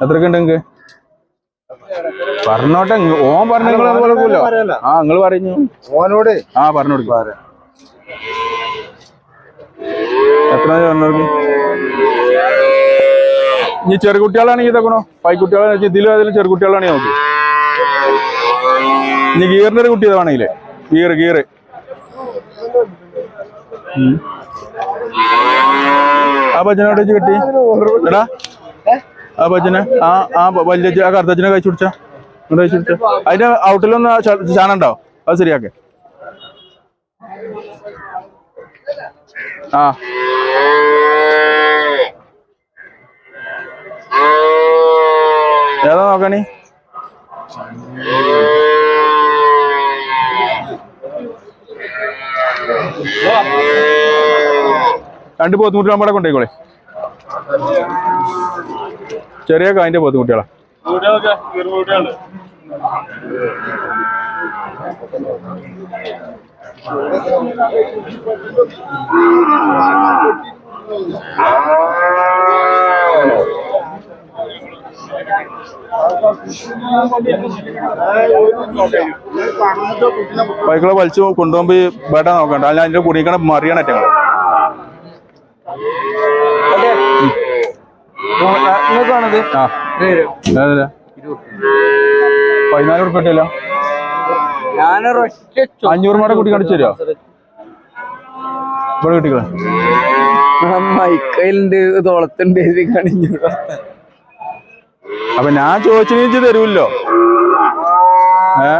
എത്രക്ക് ഉണ്ട് നിങ്ങക്ക്? പറഞ്ഞോട്ടെ ഓൻ പറഞ്ഞ നിങ്ങൾ കുഴപ്പമില്ലോ ആ നിങ്ങൾ പറഞ്ഞു ഓനോട്? ആ പറഞ്ഞോട്. എത്ര പറഞ്ഞോർക്ക് ഇനി ചെറുകുട്ടികളാണെങ്കിൽ ഇതൊക്കണോ? പൈക്കുട്ടികളെ ഇതിലും അതിലും ചെറുകുട്ടികളാണെങ്കിൽ നോക്കി ഇനി ഗീറിന്റെ ഒരു കുട്ടി ഇതാണെങ്കിലേ ഗീറ് ഗീറ്. ആ ഭജനോട് വെച്ച് കിട്ടി. എടാ ആ ഭജന ആ ആ വലിയ ആ കറുത്തച്ഛനെ കഴിച്ചു പിടിച്ച? കഴിച്ചു പിടിച്ച? അതിന്റെ ഔട്ടിലൊന്ന് ചാണ അത് ശരിയാക്കെ. ആ. ഏതാ നോക്കണി? രണ്ട് പോത്തുകുട്ടികളെ നമ്മളെ കൊണ്ടേക്കോളെ ചെറിയ കായിന്റെ പോത്തുകുട്ടികളാ പൈക്കളെ വലിച്ചു കൊണ്ടുപോകുമ്പോ ഈ ബേട്ട നോക്കണ്ട. അല്ല അതിന്റെ കുടിക്കണ മറിയണ ഞങ്ങൾ നിങ്ങൾക്കാണത് ആ. ഏതല്ല? പതിനാല് ഉറുപ്പിട്ടല്ലോ ഞാനൊരൊറ്റ അഞ്ഞൂറ് മാടെ കുട്ടി കടിച്ചു തരുമോ ഇവിടെ കിട്ടിക്കളെ മൈക്കയിലുണ്ട് തോളത്തുണ്ട് അപ്പൊ ഞാൻ ചോദിച്ചു തരൂല്ലോ. ഏ?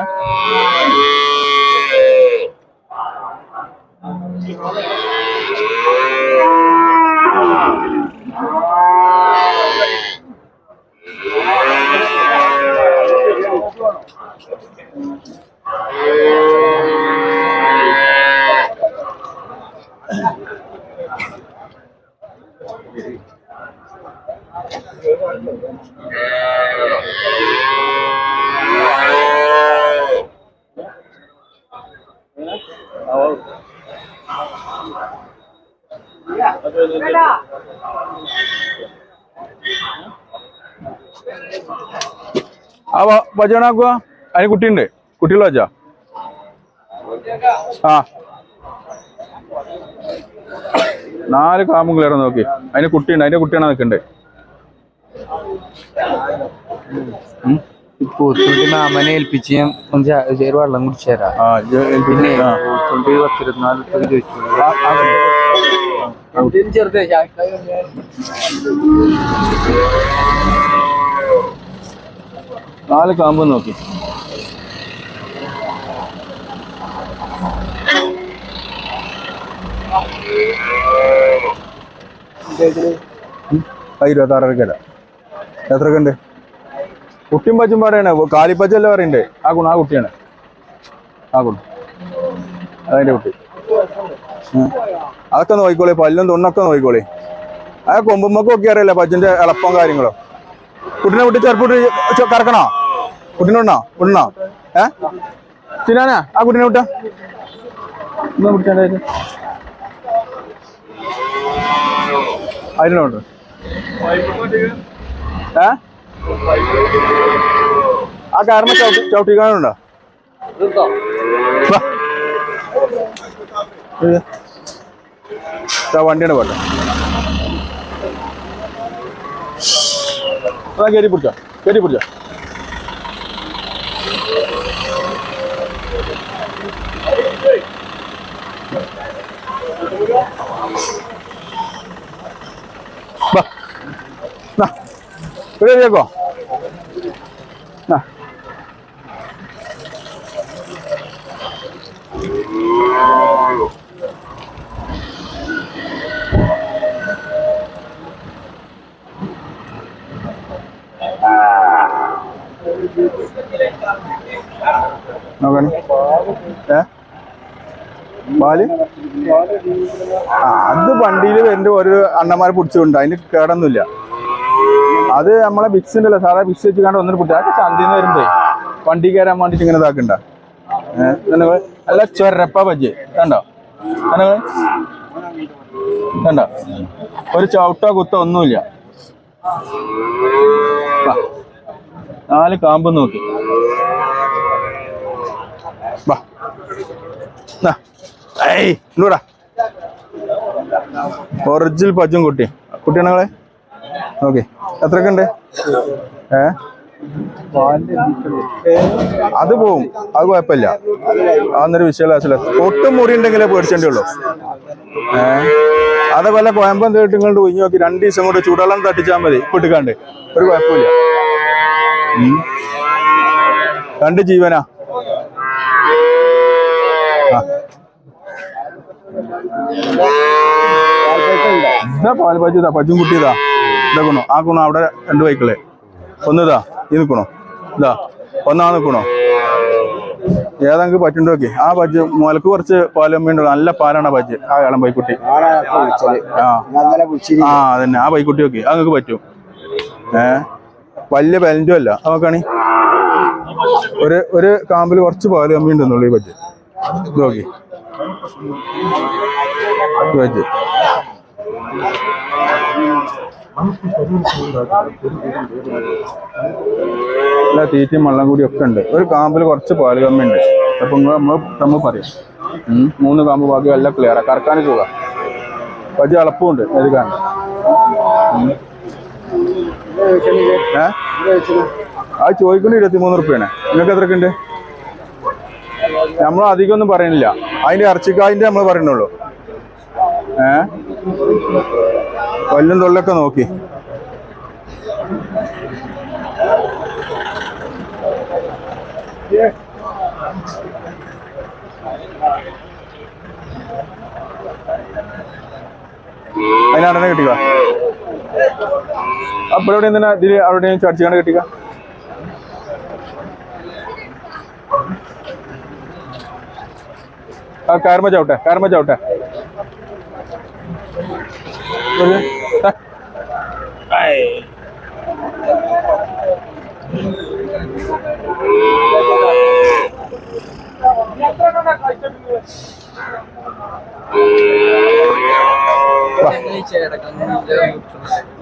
ആ അതിന് കുട്ടിയുണ്ട്. കുട്ടികൾ വച്ചാ ആ. നാല് കാമും ക്ലിയർ നോക്കി. അതിന് കുട്ടിയുണ്ട്. അതിന്റെ കുട്ടിയാണ് നിൽക്കണ്ടേ? പോത്തുണ്ടി മാമനെ ഏൽപ്പിച്ച് ഞാൻ ഒരു വെള്ളം കുടിച്ചു തരാം പിന്നെ പോത്തുണ്ടി ചോദിച്ചു നാല് കാമ്പ് നോക്കി. ഇരുപത്താറര ആറരക്കല്ല എത്രക്ക് ഉണ്ട് കുട്ടിയും പച്ചും പാടെയാണ്. കാലിപ്പച്ചല്ല പറയണ്ടേ? ആ ഗുണ ആ കുട്ടിയാണ്. ആ ഗുണം അതിന്റെ കുട്ടി. അതൊക്കെ നോക്കിക്കോളി പല്ലും തൊണ്ണൊക്കെ നോക്കിക്കോളി. ആ കൊമ്പുമ്മക്ക് ഒക്കെ അറിയില്ല പച്ചിന്റെ എളുപ്പം കാര്യങ്ങളോ? കുട്ടിനെ കുട്ടി ചെറുപ്പുട്ടി കറക്കണോ? കുട്ടിനെ വിടണോ വിടണോ ഏ? ചിനാനാ ആ കുട്ടിനെ വിട്ട അതിനോണ്ട് ഏ? ആ കാരണം ചവിട്ടി ചവിട്ടിക്കാനുണ്ടോ? വണ്ടിയുടെ പോട്ടെ. കയറി പിടിച്ചോ കയറി പിടിച്ചോ. ഇവിടെ നാ. നോക്കണേ. ഏ? പാൽ? ആ അത് വണ്ടിയിൽ വരുന്ന ഒരു അണ്ണന്മാരെ പിടിച്ചിട്ടുണ്ട്. അതിന് കേടൊന്നുമില്ല. അത് നമ്മളെ ബിക്സ് ഉണ്ടല്ലോ. സാധാ ബിക്സ് വെച്ച് കണ്ട് ഒന്നിട്ട് പിടിച്ച അത് ചന്തയിൽ വരുമ്പോ വണ്ടി കയറാൻ വേണ്ടിട്ട് ഇങ്ങനെ ഇതാക്കണ്ട. നല്ല ചൊരപ്പ ബജ്ജ്. കണ്ടോ? കണ്ടോ? ഒരു ചവിട്ടോ കുത്തോ ഒന്നുമില്ല. നാല് കാമ്പ് നോക്കി. വാ. ഒറിജിനൽ പജ്ജും കുട്ടി. കുട്ടിയാണങ്ങളെ ഓക്കെ. എത്രയൊക്കെ ഉണ്ട് ഏ? അത് പോവും. അത് കുഴപ്പമില്ല. അതൊന്നൊരു വിശ്വാസമില്ല ഒട്ടും മുറി ഉണ്ടെങ്കിലേ പേടിച്ചേണ്ടേ ഉള്ളൂ ഏ? അതേപോലെ കോയമ്പം തേട്ടിങ്ങോട്ട് ഒഴിഞ്ഞു നോക്കി രണ്ട് ദിവസം കൊണ്ട് ചൂടുവെള്ളം തട്ടിച്ചാൽ മതി. പൊട്ടിക്കാണ്ട് ഒരു കുഴപ്പമില്ല. രണ്ട് ജീവനാ. പാൽ ഇതാ പച്ചും കുട്ടി ഇതാ ആ കുണോ അവിടെ രണ്ട് ബൈക്കിളെ ഒന്ന് ഇതാ ഈ നിൽക്കണോ ഇതാ ഒന്നാ നിൽക്കണോ ഏതെങ്കിൽ പറ്റുണ്ടോ ഓക്കെ ആ പജ്ജ് മുലക്ക് കുറച്ച് പാലമ്മയുണ്ട് നല്ല പാലാണ് പജ്ജ് ആ ഇളം ബൈക്കുട്ടി ആ. അതന്നെ. ആ ബൈക്കുട്ടി ഓക്കെ അത് നിങ്ങൾക്ക് പറ്റും. ഏ? വലിയ ബെലന്റും അല്ല. നോക്കാണി. ഒരു ഒരു കാമ്പിൽ കുറച്ച് പാൽ കമ്മിയുണ്ടെന്നുള്ളൂ ഈ പജ്ജ് നോക്കി. പജ്ജ് എല്ലാ തീറ്റയും വെള്ളം കൂടി ഒക്കെ ഉണ്ട്. ഒരു കാമ്പിൽ കുറച്ച് പാൽ കമ്മി ഉണ്ട്. അപ്പൊ നമ്മൾ നമ്മൾ പറയും. മൂന്ന് കാമ്പ് ബാക്കി എല്ലാം ക്ലിയറാ കറക്കാൻ സുഖ. പതി എളുപ്പമുണ്ട് എഴുതാൻ ഏ? അത് ചോദിക്കുന്നത് ഇരുപത്തിമൂന്ന് റുപ്യാണ്. നിങ്ങൾക്ക് എത്ര ഉണ്ട്? നമ്മൾ അധികം ഒന്നും പറയുന്നില്ല. അതിന്റെ ഇറച്ചിക്കായിന്റെ നമ്മൾ പറയണുള്ളൂ ഏ? കൊല്ലും തൊള്ളൊക്കെ നോക്കി. അതിനടനെ കിട്ടിക്ക? അപ്പോൾ എവിടെ എന്തിനാ ഇതിൽ അവിടെ ചടിച്ചാണ് കിട്ടിക്ക? ആ കാർമ ചവിട്ടെ കാർമ ചവിട്ടെ.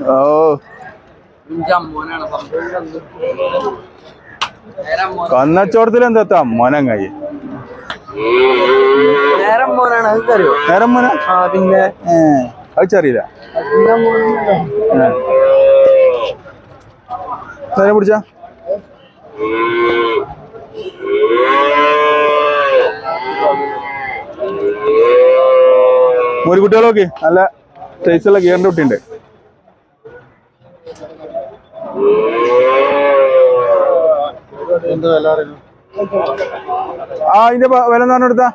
ഓ. കന്നച്ചോടത്തിൽ എന്താ മോനം കൈ നേരം മോനാണ് അത് അറിയോ നേരം മോന? പിന്നെ അത് ചെറിയില്ല നേരെ പിടിച്ച? ഒരു കുട്ടികളൊക്കെ. നല്ല ടേസ്റ്റുള്ള ഗിയറിന്റെ കുട്ടിയുണ്ട്. ആ അതിന്റെ വില എന്ന് പറഞ്ഞെടുത്താ